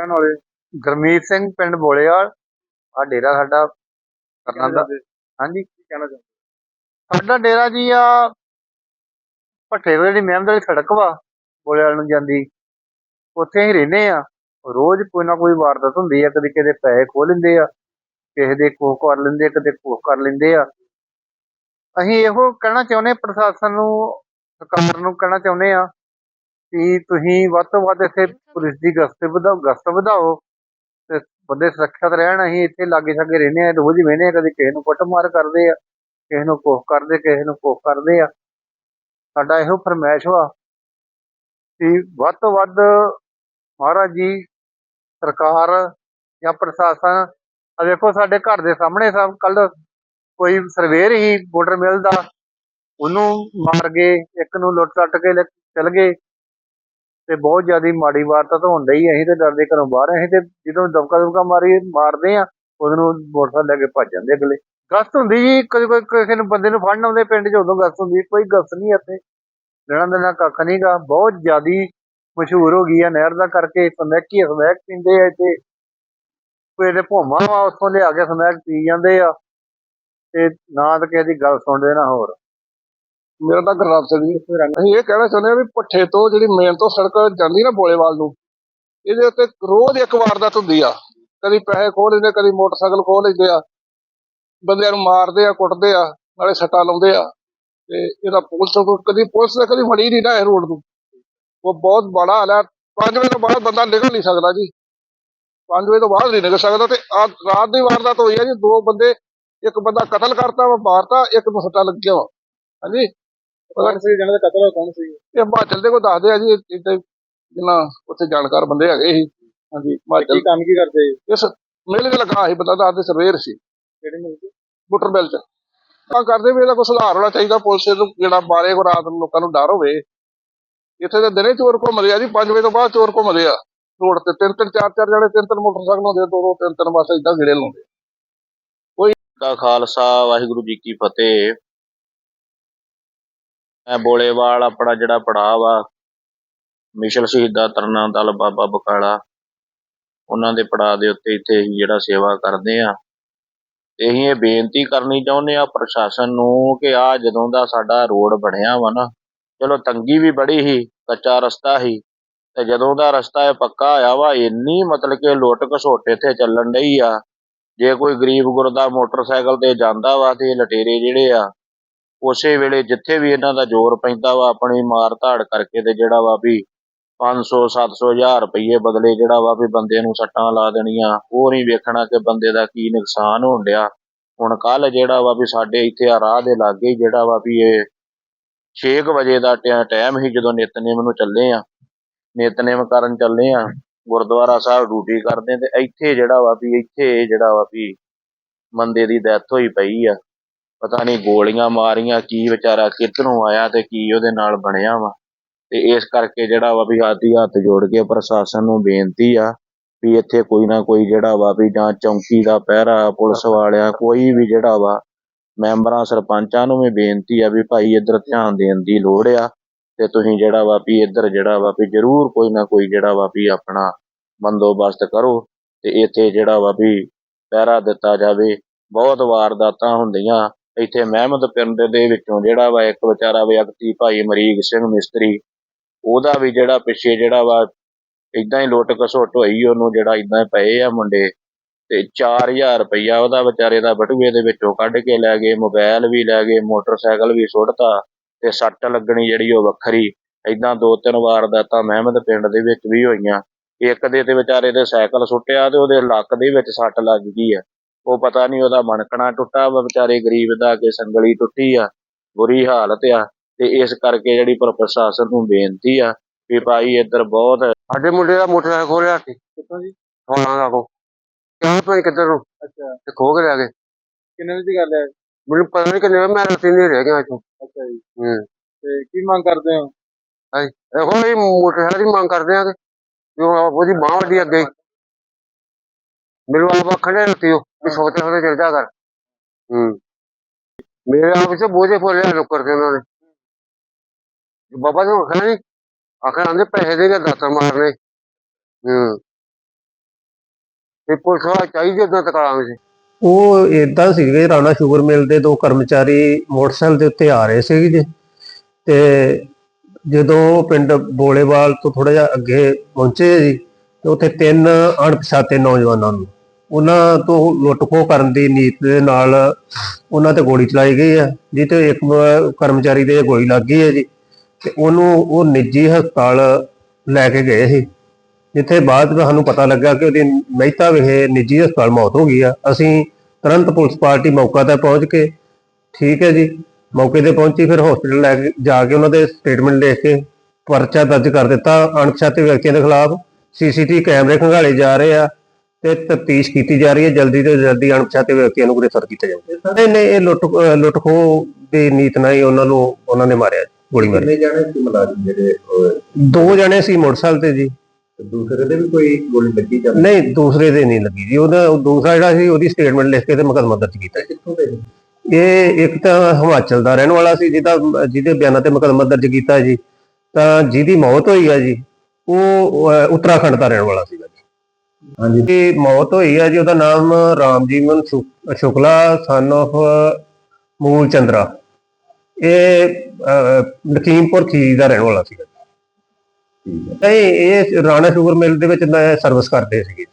ਰਹਿਣ ਵਾਲੇ ਗੁਰਮੀਤ ਸਿੰਘ ਪਿੰਡ ਬੋਲੇਵਾਲ ਆ ਡੇਰਾ ਸਾਡਾ ਕਰਨਾ ਦਾ ਕੀ ਹਾਂਜੀ? ਕਹਿਣਾ ਚਾਹੁੰਦੇ? ਸਾਡਾ ਡੇਰਾ ਜੀ ਆ ਭੱਠੇ ਤੋਂ ਜਿਹੜੀ ਮਹਿਮਦ ਵਾਲੀ ਸੜਕ ਵਾ ਬੋਲੇਵਾਲ ਨੂੰ ਜਾਂਦੀ ਉੱਥੇ ਅਸੀਂ ਰਹਿੰਦੇ ਆ। ਰੋਜ਼ ਕੋਈ ਨਾ ਕੋਈ ਵਾਰਦਾਤ ਹੁੰਦੀ ਆ ਕਦੇ ਕਿਤੇ ਪੈਸੇ ਖੋਹ ਲੈਂਦੇ ਆ ਕਿਸੇ ਦੇ ਕੋਹ ਕਰ ਲੈਂਦੇ ਆ ਕਦੇ ਕੋਹ ਕਰ ਲੈਂਦੇ ਆ। ਅਸੀਂ ਇਹੋ ਕਹਿਣਾ ਚਾਹੁੰਦੇ ਪ੍ਰਸ਼ਾਸਨ ਨੂੰ ਸਰਕਾਰ ਨੂੰ ਕਹਿਣਾ ਚਾਹੁੰਦੇ ਆ ਕਿ ਤੁਸੀਂ ਵੱਧ ਤੋਂ ਵੱਧ ਇੱਥੇ ਪੁਲਿਸ ਦੀ ਗਸ਼ਤ ਵਧਾਓ ਗਸ਼ਤ ਵਧਾਓ ਤੇ ਬੰਦੇ ਸੁਰੱਖਿਅਤ ਰਹਿਣ। ਅਸੀਂ ਇੱਥੇ ਲਾਗੇ ਛਾਗੇ ਰਹਿੰਦੇ ਆ ਰੋਜ਼ ਹੀ ਵੇਹਨੇ ਆ ਕਦੇ ਕਿਸੇ ਨੂੰ ਕੁੱਟਮਾਰ ਕਰਦੇ ਆ ਕਿਸੇ ਨੂੰ ਕੋਹ ਕਰਦੇ ਕਿਸੇ ਨੂੰ ਕੋਹ ਕਰਦੇ ਆ। ਸਾਡਾ ਇਹੋ ਫਰਮਾਇਸ਼ ਵਾ ਕਿ ਵੱਧ ਤੋਂ ਵੱਧ ਮਹਾਰਾਜ ਜੀ ਸਰਕਾਰ ਜਾਂ ਪ੍ਰਸ਼ਾਸਨ ਆ ਵੇਖੋ ਸਾਡੇ ਘਰ ਦੇ ਸਾਹਮਣੇ ਸਭ ਕੱਲ ਕੋਈ ਸਰਵੇਰ ਹੀ ਮੋਟਰ ਮਿਲ ਦਾ ਉਹਨੂੰ ਮਾਰ ਗਏ ਇੱਕ ਨੂੰ ਲੁੱਟ ਟੱਟ ਕੇ ਚਲ ਗਏ। ਤੇ ਬਹੁਤ ਜ਼ਿਆਦਾ ਮਾੜੀ ਵਾਰਦਾਤ ਹੋਣ ਡਈ ਅਸੀਂ ਤੇ ਡਰਦੇ ਘਰੋਂ ਬਾਹਰ ਅਸੀਂ ਤੇ ਜਦੋਂ ਦਬਕਾ ਦੁਬਕਾ ਮਾਰੀ, ਮਾਰਦੇ ਆ ਉਹਨੂੰ ਮੋਟਰਸਾਈਕਲ ਲੈ ਕੇ ਭੱਜ ਜਾਂਦੇ ਅਗਲੇ। ਗਸਤ ਹੁੰਦੀ ਜੀ, ਕਦੇ ਕੋਈ ਕਿਸੇ ਨੂੰ ਬੰਦੇ ਨੂੰ ਫੜਨ ਆਉਂਦੇ ਪਿੰਡ 'ਚ, ਉਦੋਂ ਗਸਤ ਹੁੰਦੀ ਕੋਈ ਗਸਤ ਨਹੀਂ ਇੱਥੇ। ਲੈਣਾ ਦੇਣਾ ਕੱਖ ਨਹੀਂਗਾ ਬਹੁਤ ਜ਼ਿਆਦੀ ਮਸ਼ਹੂਰ ਹੋ ਗਈ ਆ ਨਹਿਰ ਦਾ ਕਰਕੇ ਸਮੈਕੀ ਸਮੈਕ ਪੀਂਦੇ ਆ ਇੱਥੇ। ਕੋਈ ਦੇ ਭੋਮਾ ਵਾ, ਉੱਥੋਂ ਲਿਆ ਕੇ ਸਮੈਕ ਪੀ ਜਾਂਦੇ ਆ। ਤੇ ਨਾ ਤਾਂ ਕਿਸੇ ਦੀ ਗੱਲ ਸੁਣਦੇ ਨਾ ਹੋਰ। ਮੇਰਾ ਤਾਂ ਗੁਰਨਾਮ ਸਿੰਘ ਜੀ। ਅਸੀਂ ਇਹ ਕਹਿਣਾ ਚਾਹੁੰਦੇ ਹਾਂ ਵੀ ਪੱਠੇ ਤੋਂ ਜਿਹੜੀ ਮੇਨ ਤੋਂ ਸੜਕ ਜਾਂਦੀ ਨਾ ਬੋਲੇਵਾਲ ਨੂੰ, ਇਹਦੇ ਉੱਤੇ ਰੋਜ਼ ਇੱਕ ਵਾਰਦਾਤ ਹੁੰਦੀ ਆ। ਕਦੀ ਪੈਸੇ ਖੋਹ ਲੈਂਦੇ, ਕਦੀ ਮੋਟਰਸਾਈਕਲ ਖੋਹ ਲੈਂਦੇ ਆ। ਬੰਦਿਆਂ ਨੂੰ ਮਾਰਦੇ ਆ, ਕੁੱਟਦੇ ਆ, ਨਾਲੇ ਸੱਟਾਂ ਲਾਉਂਦੇ ਆ। ਤੇ ਇਹਦਾ ਪੁਲਿਸ ਤੋਂ ਕਦੀ ਪੁਲਿਸ ਨੇ ਕਦੀ ਫੜੀ ਨਹੀਂ ਨਾ ਇਹ ਰੋਡ ਨੂੰ ਉਹ ਬਹੁਤ ਬੜਾ ਹਾਲ ਹੈ 5 ਵਜੇ ਤੋਂ ਬਾਅਦ ਬੰਦਾ ਨਿਕਲ ਨਹੀਂ ਸਕਦਾ ਜੀ। 5 ਵਜੇ ਤੋਂ ਬਾਅਦ ਨਹੀਂ ਨਿਕਲ ਸਕਦਾ ਤੇ ਆ ਰਾਤ ਦੀ ਵਾਰਦਾਤ ਹੋਈ ਹੈ ਜੀ। ਦੋ ਬੰਦੇ, ਇੱਕ ਬੰਦਾ ਕਤਲ ਕਰਤਾ ਵਾ ਮਾਰਤਾ ਇੱਕ ਨੂੰ ਸੱਟਾਂ ਲੱਗੀਆਂ ਵਾ। ਹਾਂਜੀ? ਕੌਣ ਸੀ ਜਿਹਨਾਂ ਦਾ ਕਤਲ ਹੋਇਆ ਕੌਣ ਸੀ। ਇਹ ਹਿਮਾਚਲ ਦੇ ਕੋ ਦੱਸਦੇ ਆ ਜੀ ਇੱਥੇ ਜਿੰਨਾ ਉੱਥੇ ਜਾਣਕਾਰ ਬੰਦੇ ਹੈਗੇ ਸੀ। ਹਾਂਜੀ ਹਿਮਾਚਲ। ਕੰਮ ਕੀ ਕਰਦੇ ਇਸ ਮੇਲੇ ਤੇ ਲੱਗਾ ਸੀ ਬੰਦਾ ਦੱਸਦੇ ਸਰਵੇਰ ਸੀ। ਕਿਹੜੇ ਮਿਲ ਬੁੱਟਰ ਬਿੱਲ ਚ। ਤਾਂ ਕਰਦੇ ਵੀ ਇਹਦਾ ਕੋਈ ਸੁਧਾਰ ਹੋਣਾ ਚਾਹੀਦਾ ਪੁਲਿਸ ਨੂੰ ਜਿਹੜਾ ਮਾਰੇ ਕੋ ਰਾਤ ਨੂੰ ਲੋਕਾਂ ਨੂੰ ਡਰ ਹੋਵੇ। ਇੱਥੇ ਤਾਂ ਦਿਨੇ ਚੋਰ ਘੁੰਮਦੇ ਆ ਜੀ 5 ਵਜੇ ਤੋਂ ਬਾਅਦ ਚੋਰ ਘੁੰਮਦੇ ਆ। ਰੋਡ ਤੇ ਤਿੰਨ ਤਿੰਨ ਚਾਰ ਚਾਰ ਜਣੇ ਤਿੰਨ ਤਿੰਨ ਮੋਟਰਸਾਈਕਲ ਹੁੰਦੇ ਦੋ ਦੋ ਤਿੰਨ ਤਿੰਨ ਬਸ ਇਦਾਂ ਗਿੜੇ ਲਾਉਂਦੇ ਦਾ ਖਾਲਸਾ ਵਾਹਿਗੁਰੂ ਜੀ ਕੀ ਫਤਿਹ। ਮੈਂ ਬੋਲੇਵਾਲ ਆਪਣਾ ਜਿਹੜਾ ਪੜਾਅ ਵਾ, ਮਿਸ਼ਲ ਸ਼ਹੀਦਾ ਤਰਨਾ ਦਲ ਬਾਬਾ ਬਕਾਲਾ ਉਹਨਾਂ ਦੇ ਪੜਾਅ ਦੇ ਉੱਤੇ ਇੱਥੇ ਅਸੀਂ ਜਿਹੜਾ ਸੇਵਾ ਕਰਦੇ ਆ ਤੇ ਅਸੀਂ ਇਹ ਬੇਨਤੀ ਕਰਨੀ ਚਾਹੁੰਦੇ ਆ ਪ੍ਰਸ਼ਾਸਨ ਨੂੰ ਕਿ ਆ ਜਦੋਂ ਦਾ ਸਾਡਾ ਰੋਡ ਬਣਿਆ ਵਾ ਨਾ, ਚਲੋ ਤੰਗੀ ਵੀ ਬੜੀ ਸੀ, ਕੱਚਾ ਰਸਤਾ ਸੀ। ਤੇ ਜਦੋਂ ਦਾ ਰਸਤਾ ਇਹ ਪੱਕਾ ਹੋਇਆ ਵਾ, ਇੰਨੀ ਮਤਲਬ ਕਿ ਲੁੱਟ ਘਸੋਟ ਇੱਥੇ ਚੱਲਣ ਡਈ ਆ। ਜੇ ਕੋਈ ਗਰੀਬ ਗੁਰਦਾ ਮੋਟਰਸਾਈਕਲ ਤੇ ਜਾਂਦਾ ਵਾ ਤੇ ਲਟੇਰੇ ਜਿਹੜੇ ਆ ਉਸੇ ਵੇਲੇ ਜਿੱਥੇ ਵੀ ਇਹਨਾਂ ਦਾ ਜ਼ੋਰ ਪੈਂਦਾ ਵਾ, ਆਪਣੀ ਮਾਰ ਧਾੜ ਕਰਕੇ ਤੇ ਜਿਹੜਾ ਵਾ ਵੀ 500 700 ਹਜ਼ਾਰ ਰੁਪਏ ਬਦਲੇ ਜਿਹੜਾ ਵਾ ਵੀ ਬੰਦੇ ਨੂੰ ਸੱਟਾਂ ਲਾ ਦੇਣੀਆਂ, ਉਹ ਨਹੀਂ ਵੇਖਣਾ ਕਿ ਬੰਦੇ ਦਾ ਕੀ ਨੁਕਸਾਨ ਹੋਣ ਡਿਆ। ਹੁਣ ਕੱਲ ਜਿਹੜਾ ਵਾ ਵੀ ਸਾਡੇ ਇੱਥੇ ਆ ਰਾਹ ਦੇ ਲਾਗੇ ਜਿਹੜਾ ਵਾ ਵੀ ਇਹ 6 ਵਜੇ ਦਾ ਟਾਈਮ ਹੀ ਜਦੋਂ ਨਿਤਨੇਮ ਨੂੰ ਚੱਲੇ ਆ, ਨਿਤਨੇਮ ਕਰਨ ਚੱਲੇ ਆ, ਗੁਰਦੁਆਰਾ ਸਾਹਿਬ ਡਿਊਟੀ ਕਰਦੇ ਤੇ ਇੱਥੇ ਜਿਹੜਾ ਵਾ ਵੀ ਇੱਥੇ ਜਿਹੜਾ ਵਾ ਵੀ ਬੰਦੇ ਦੀ ਡੈਥ ਹੋਈ ਪਈ ਆ। ਪਤਾ ਨਹੀਂ ਗੋਲੀਆਂ ਮਾਰੀਆਂ, ਕੀ ਵਿਚਾਰਾ ਕਿੱਧਰੋਂ ਆਇਆ ਤੇ ਕੀ ਉਹਦੇ ਨਾਲ ਬਣਿਆ ਵਾ। ਤੇ ਇਸ ਕਰਕੇ ਜਿਹੜਾ ਵਾ ਵੀ ਹਾਥੀ ਹੱਥ ਜੋੜ ਕੇ ਪ੍ਰਸ਼ਾਸਨ ਨੂੰ ਬੇਨਤੀ ਆ ਵੀ ਇੱਥੇ ਕੋਈ ਨਾ ਕੋਈ ਜਿਹੜਾ ਵਾ ਵੀ ਜਾਂ ਚੌਂਕੀ ਦਾ ਪਹਿਰਾ, ਪੁਲਿਸ ਵਾਲਿਆਂ, ਕੋਈ ਵੀ ਜਿਹੜਾ ਵਾ ਮੈਂਬਰਾਂ, ਸਰਪੰਚਾਂ ਨੂੰ ਵੀ ਬੇਨਤੀ ਆ ਵੀ ਭਾਈ ਇੱਧਰ ਧਿਆਨ ਦੇਣ ਦੀ ਲੋੜ ਆ ਤੇ ਤੁਸੀਂ ਜਿਹੜਾ ਵਾ ਵੀ ਇੱਧਰ ਜਿਹੜਾ ਵਾ ਵੀ ਜ਼ਰੂਰ ਕੋਈ ਨਾ ਕੋਈ ਜਿਹੜਾ ਵਾ ਵੀ ਆਪਣਾ ਬੰਦੋਬਸਤ ਕਰੋ ਤੇ ਇੱਥੇ ਜਿਹੜਾ ਵਾ ਵੀ ਪਹਿਰਾ ਦਿੱਤਾ ਜਾਵੇ। ਬਹੁਤ ਵਾਰਦਾਤਾਂ ਹੁੰਦੀਆਂ ਇੱਥੇ ਮਹਿਮਦ ਪਿੰਡ ਦੇ ਵਿੱਚੋਂ ਜਿਹੜਾ ਵਾ ਇੱਕ ਵਿਚਾਰਾ ਵਿਅਕਤੀ ਭਾਈ ਮਰੀਕ ਸਿੰਘ ਮਿਸਤਰੀ, ਉਹਦਾ ਵੀ ਜਿਹੜਾ ਪਿੱਛੇ ਜਿਹੜਾ ਵਾ ਇਦਾਂ ਹੀ ਲੁੱਟ ਘਸੁੱਟ ਹੋਈ, ਉਹਨੂੰ ਜਿਹੜਾ ਇਦਾਂ ਪਏ ਆ ਮੁੰਡੇ ਤੇ 4000 ਰੁਪਈਆ ਉਹਦਾ ਵਿਚਾਰੇ ਦਾ ਬਟੂਏ ਦੇ ਵਿੱਚੋਂ ਕੱਢ ਕੇ ਲੈ ਗਏ ਮੋਬਾਈਲ ਵੀ ਲੈ ਗਏ, ਮੋਟਰਸਾਈਕਲ ਵੀ ਸੁੱਟਤਾ ਤੇ ਸੱਟ ਲੱਗਣੀ ਜਿਹੜੀ ਉਹ ਵੱਖਰੀ। ਇਦਾਂ ਦੋ ਤਿੰਨ ਵਾਰਦਾਤਾਂ ਮਹਿਮਦ ਪਿੰਡ ਦੇ ਵਿੱਚ ਵੀ ਹੋਈਆਂ। ਇੱਕ ਦੇ ਤੇ ਵਿਚਾਰੇ ਦੇ ਸਾਈਕਲ ਸੁੱਟਿਆ ਤੇ ਉਹਦੇ ਲੱਕ ਦੇ ਵਿੱਚ ਸੱਟ ਲੱਗ ਗਈ ਆ। ਉਹ ਪਤਾ ਨਹੀਂ ਉਹਦਾ ਮਣਕਣਾ ਟੁੱਟਾ ਵਾ ਵਿਚਾਰੇ ਗਰੀਬ ਦਾ ਕਿ ਸੰਗਲੀ ਟੁੱਟੀ ਆ ਬੁਰੀ ਹਾਲਤ ਆ ਤੇ ਇਸ ਕਰਕੇ ਜਿਹੜੀ ਪਰ ਪ੍ਰਸ਼ਾਸਨ ਨੂੰ ਬੇਨਤੀ ਆ ਵੀ ਭਾਈ ਇੱਧਰ ਬਹੁਤ ਸਾਡੇ ਮੁੰਡੇ ਦਾ ਮੋਟਰਸਾਈਕਲ ਖੋਲਿਆ ਸੀ। ਕਿੱਥੋਂ ਜੀ? ਹੋਣਾ ਦਾ ਕੋ ਪਤਾ ਨੀ ਕਿੱਧਰ ਨੂੰ? ਅੱਛਾ। ਤੇ ਖੋ ਕੇ ਲੈ ਗਏ। ਕਿੰਨੇ ਵਜੇ ਦੀ ਗੱਲ ਹੈ? ਮੈਨੂੰ ਪਤਾ ਨਹੀਂ ਕਿੰਨੇ ਵਜੇ ਮੈਂ ਰਾਤੀ ਨਹੀਂ ਰਹਿ ਗਿਆ ਇੱਥੋਂ। ਅੱਛਾ ਜੀ। ਹੂੰ। ਤੇ ਕੀ ਮੰਗ ਕਰਦੇ ਹੋ? ਇਹੋ ਹੀ ਮੋਟਰਸਾਈਕਲ ਦੀ ਮੰਗ ਕਰਦੇ ਆ ਕਿ ਜੋ ਉਹਦੀ ਬਾਂਹ ਵੱਡੀ ਅੱਗੇ। ਆਪ ਆਖਣੇ ਰਤੀ ਉਹ ਵੀ ਸੋਤੇ ਸੋਤੇ ਚੱਲ ਜਾ ਕਰ ਹੂੰ। ਮੇਰੇ ਆਪ ਸੇ ਬੋਝੇ ਫੋਲੇ ਲੋਕ ਕਰਦੇ ਉਹਨਾਂ ਨੇ ਬਾਬਾ ਨੂੰ ਆਖਣਾ ਨਹੀਂ ਆਖਣਾ ਆਂਦੇ ਪੈਸੇ ਦੇ ਕੇ ਦਾਤਾ ਮਾਰਨੇ। ਹੂੰ। ਤੇ ਪੁਲਿਸ ਵਾਲਾ ਚਾਹੀਦੇ ਉਦੋਂ ਤੱਕ ਆਵਾਂਗੇ ਜੀ ਉਹ ਇਦਾਂ ਸੀਗੇ ਰਾਣਾ ਸ਼ੂਗਰ ਮਿਲ ਦੇ ਦੋ ਕਰਮਚਾਰੀ ਮੋਟਰਸਾਈਕਲ ਦੇ ਉੱਤੇ ਆ ਰਹੇ ਸੀਗੇ ਜੀ। ਤੇ ਜਦੋਂ ਪਿੰਡ ਬੋਲੇਵਾਲ ਤੋਂ ਥੋੜਾ ਜਿਹਾ ਅੱਗੇ ਪਹੁੰਚੇ ਜੀ ਤੇ ਉੱਥੇ ਤਿੰਨ ਅਣਪਛਾਤੇ ਨੌਜਵਾਨਾਂ ਨੂੰ ਉਹਨਾਂ ਤੋਂ ਲੁੱਟ-ਖੋਹ ਕਰਨ ਦੀ ਨੀਤ ਦੇ ਨਾਲ ਉਹਨਾਂ ਤੇ ਗੋਲੀ ਚਲਾਈ ਗਈ ਹੈ ਜਿਹ ਤੇ ਇੱਕ ਕਰਮਚਾਰੀ ਦੇ ਗੋਲੀ ਲੱਗ ਗਈ ਹੈ ਜੀ, ਤੇ ਉਹਨੂੰ ਉਹ ਨਿੱਜੀ ਹਸਪਤਾਲ ਲੈ ਕੇ ਗਏ ਸੀ, ਜਿੱਥੇ ਬਾਅਦ ਵਿੱਚ ਸਾਨੂੰ ਪਤਾ ਲੱਗਾ ਕਿ ਉਹਦੀ ਮਹਿਤਾ ਵਿਖੇ ਨਿੱਜੀ ਹਸਪਤਾਲ ਮੌਤ ਹੋ ਗਈ ਆ। ਅਸੀਂ ਤੁਰੰਤ ਪੁਲਿਸ ਪਾਰਟੀ ਮੌਕਾ ਤੇ ਪਹੁੰਚ ਕੇ, ਠੀਕ ਹੈ ਜੀ, ਮੌਕੇ ਤੇ ਪਹੁੰਚੀ, ਫਿਰ ਹਸਪੀਟਲ ਲੈ ਕੇ ਜਾ ਕੇ ਉਹਨਾਂ ਦੇ ਸਟੇਟਮੈਂਟ ਲਿਖ ਕੇ ਪਰਚਾ ਦਰਜ ਕਰ ਦਿੱਤਾ। ਅਣਪਛਾਤੇ ਵਿਅਕਤੀਆਂ ਦੇ ਖਿਲਾਫ ਸੀਸੀਟੀਵੀ ਕੈਮਰੇ ਖੰਗਾਲੇ ਜਾ ਰਹੇ ਆ। ਤੇ ਤਫਤੀਸ਼ ਕੀਤੀ ਜਾ ਰਹੀ ਹੈ। ਜਲਦੀ ਤੋਂ ਜਲਦੀ ਅਣਪਛਾਤੇ ਵਿਅਕਤੀਆਂ ਨੂੰ ਗ੍ਰਿਫਤਾਰ ਕੀਤਾ ਜਾਊਗਾ ਨਹੀਂ ਨਹੀਂ ਇਹ ਲੁੱਟ ਅਹ ਲੁੱਟ ਖੋਹ ਦੀ ਨੀਤ ਨਾਲ ਹੀ ਉਹਨਾਂ ਨੂੰ ਉਹਨਾਂ ਨੇ ਮਾਰਿਆ ਗੋਲੀ ਮਾਰੀ। ਕਿੰਨੇ ਜਾਣੇ ਸੀ ਮੁਲਾਜ਼ਮ ਜਿਹੜੇ ਦੋ ਜਣੇ ਸੀ ਮੋਟਰਸਾਈਕਲ ਤੇ ਜੀ। ਦੂਸਰੇ ਦੇ ਵੀ ਕੋਈ ਗੋਲੀ ਲੱਗੀ ਜਾਂ ਨਹੀਂ? ਦੂਸਰੇ ਦੇ ਨਹੀਂ ਲੱਗੀ ਜੀ। ਉਹਦਾ ਉਹ ਦੂਸਰਾ ਜਿਹੜਾ ਸੀ ਉਹਦੀ ਸਟੇਟਮੈਂਟ ਲਿਖ ਕੇ ਤੇ ਮੁਕੱਦਮਾ ਦਰਜ ਕੀਤਾ। ਕਿੱਥੋਂ ਦੇ? ਇਹ ਇੱਕ ਤਾਂ ਹਿਮਾਚਲ ਦਾ ਰਹਿਣ ਵਾਲਾ ਸੀ ਜਿਹਦਾ ਜਿਹਦੇ ਬਿਆਨਾਂ ਤੇ ਮੁਕੱਦਮਾ ਦਰਜ ਕੀਤਾ ਜੀ। ਤਾਂ ਜਿਹਦੀ ਮੌਤ ਹੋਈ ਆ ਜੀ ਉਹ ਉੱਤਰਾਖੰਡ ਦਾ ਰਹਿਣ ਵਾਲਾ ਸੀਗਾ ਜੀ। ਹਾਂਜੀ। ਜਿਹਦੀ ਮੌਤ ਹੋਈ ਆ ਜੀ ਉਹਦਾ ਨਾਮ ਰਾਮਜੀਵਨ ਸ਼ੁਕਲਾ ਸਨ of ਮੂਲ ਚੰਦਰਾ। ਇਹ ਲਖੀਮਪੁਰ ਖੀਰੀ ਦਾ ਰਹਿਣ ਵਾਲਾ ਸੀਗਾ। ਠੀਕ ਹੈ। ਨਹੀਂ ਇਹ ਰਾਣਾ ਸ਼ੂਗਰ ਮਿਲ ਦੇ ਵਿੱਚ ਸਰਵਿਸ ਕਰਦੇ ਸੀਗੇ।